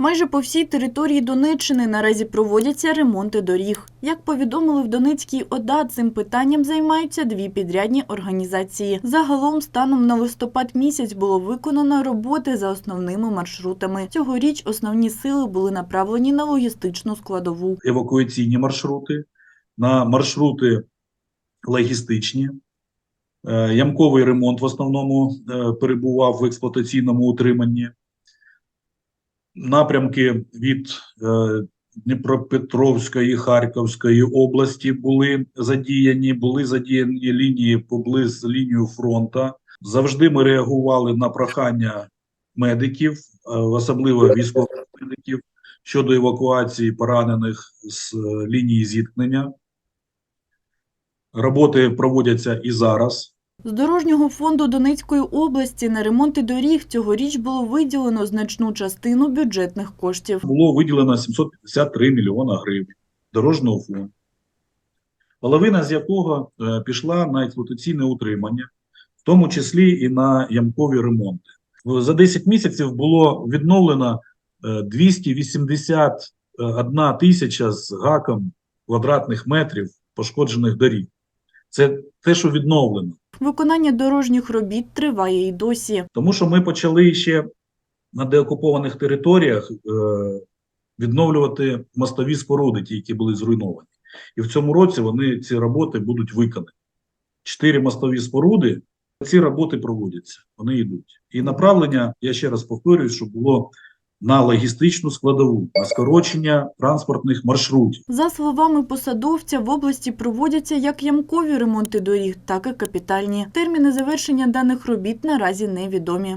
Майже по всій території Донеччини наразі проводяться ремонти доріг. Як повідомили в Донецькій ОДА, цим питанням займаються дві підрядні організації. Загалом, станом на листопад місяць було виконано роботи за основними маршрутами. Цьогоріч основні сили були направлені на логістичну складову. евакуаційні маршрути, на маршрути логістичні. Е, Ямковий ремонт в основному е, перебував в експлуатаційному утриманні. Напрямки від е, Дніпропетровської, Харківської області були задіяні, були задіяні лінії поблизу лінію фронту. Завжди ми реагували на прохання медиків, е, особливо військових медиків, щодо евакуації поранених з е, лінії зіткнення. Роботи проводяться і зараз. З дорожнього фонду Донецької області на ремонти доріг цьогоріч було виділено значну частину бюджетних коштів. Було виділено 753 мільйона гривень дорожнього фонду, половина з якого е, пішла на експлуатаційне утримання, в тому числі і на ямкові ремонти. За 10 місяців було відновлено е, 281 тисяча з гаком квадратних метрів пошкоджених доріг. Це те, що відновлено. Виконання дорожніх робіт триває і досі. Тому що ми почали ще на деокупованих територіях е, відновлювати мостові споруди, ті, які були зруйновані. І в цьому році вони ці роботи будуть виконані. Чотири мостові споруди, ці роботи проводяться, вони йдуть. І направлення, я ще раз повторюю, що було на логістичну складову, на скорочення транспортних маршрутів. За словами посадовця, в області проводяться як ямкові ремонти доріг, так і капітальні. Терміни завершення даних робіт наразі невідомі.